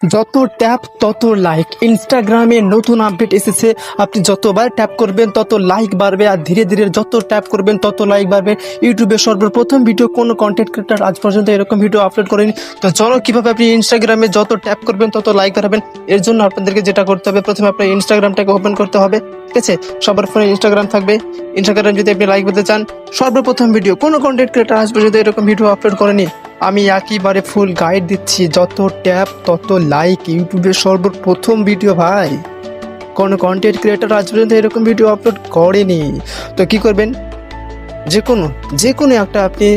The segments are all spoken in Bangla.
যত ট্যাপ তত লাইক ইনস্টাগ্রামে নতুন আপডেট এসেছে, আপনি যতবার ট্যাপ করবেন, তত লাইক বাড়বে আর ধীরে ধীরে যত ট্যাপ করবেন, তত লাইক বাড়বে। ইউটিউবে সর্বপ্রথম ভিডিও কোনো কন্টেন্ট ক্রিয়েটার আজ পর্যন্ত এরকম ভিডিও আপলোড করেনি। তো চলো, কীভাবে আপনি ইনস্টাগ্রামে যত ট্যাপ করবেন, তত লাইক বাড়াবেন, এর জন্য আপনাদেরকে যেটা করতে হবে, প্রথমে আপনার ইনস্টাগ্রামটাকে ওপেন করতে হবে, ঠিক আছে? সবার ফোনে ইনস্টাগ্রাম থাকবে। ইনস্টাগ্রাম যদি আপনি লাইক পেতে চান, সর্বপ্রথম ভিডিও কোনো কন্টেন্ট ক্রিয়েটার আজ পর্যন্ত এরকম ভিডিও আপলোড করেনি। আমি একেবারে ফুল গাইড দিচ্ছি, যত ট্যাপ তত লাইক ইউটিউবের সর্বপ্রথম ভিডিও ভাই। কোনো কন্টেন্ট ক্রিয়েটার আজ পর্যন্ত এরকম ভিডিও আপলোড করেনি। তো কি করবেন? যে কোনো যে কোনো একটা আপনি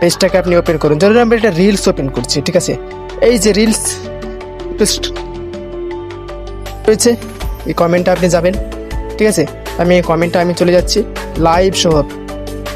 পেজটাকে আপনি ওপেন করুন। ধরুন আমি একটা রিলস ওপেন করছি, ঠিক আছে? এই যে রিলস রয়েছে, এই কমেন্টটা আপনি যাবেন, ঠিক আছে? আমি এই কমেন্টটা আমি চলে যাচ্ছি লাইভ শো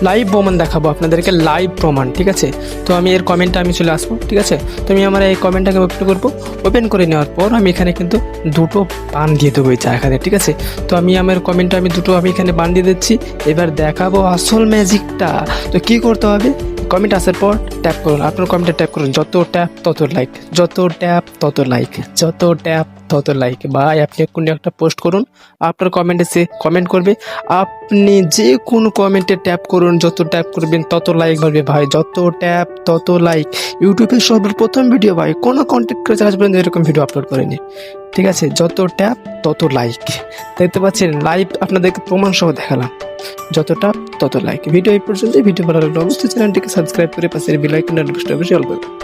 লাইভ প্রমাণ দেখাবো, আপনাদেরকে লাইভ প্রমাণ, ঠিক আছে? তো আমি এর কমেন্টটা আমি চলে আসব, ঠিক আছে? তো আমি আমার এই কমেন্টটাকে ওপেন করব। ওপেন করে নেওয়ার পর আমি এখানে কিন্তু দুটো বান দিয়ে দেবো এই জায়গাতে ঠিক আছে? তো আমি আমার কমেন্টটা আমি দুটো আমি এখানে বান দিয়ে দিচ্ছি। এবার দেখাবো আসল ম্যাজিকটা তো কি করতে হবে? কমেন্ট আসার পর ট্যাপ করুন, আপনার কমেন্টে ট্যাপ করুন, যত ট্যাপ তত লাইক যত ট্যাপ তত লাইক যত ট্যাপ তত লাইক বা আপনি কোনো একটা পোস্ট করুন, আপনার কমেন্টে সে কমেন্ট করবে, আপনি যে কোনো কমেন্টে ট্যাপ করুন, যত ট্যাপ করবেন, তত লাইক বাড়বে ভাই, যত ট্যাপ তত লাইক ইউটিউবের সর্বপ্রথম ভিডিও ভাই, কোনো কন্টেন্ট ক্রিয়েটার পর্যন্ত এরকম ভিডিও আপলোড করেনি, ঠিক আছে? যত ট্যাপ তত লাইক দেখতে পাচ্ছেন লাইভ আপনাদেরকে প্রমাণ সহ দেখালাম। যতটা, তত লাইক ভিডিও এই পর্যন্ত ভিডিও ভালো লাগলে অবশ্যই চ্যানেলটিকে সাবস্ক্রাইব করে পাশের বেল আইকনটা অবশ্যই অবশ্যই অল করবেন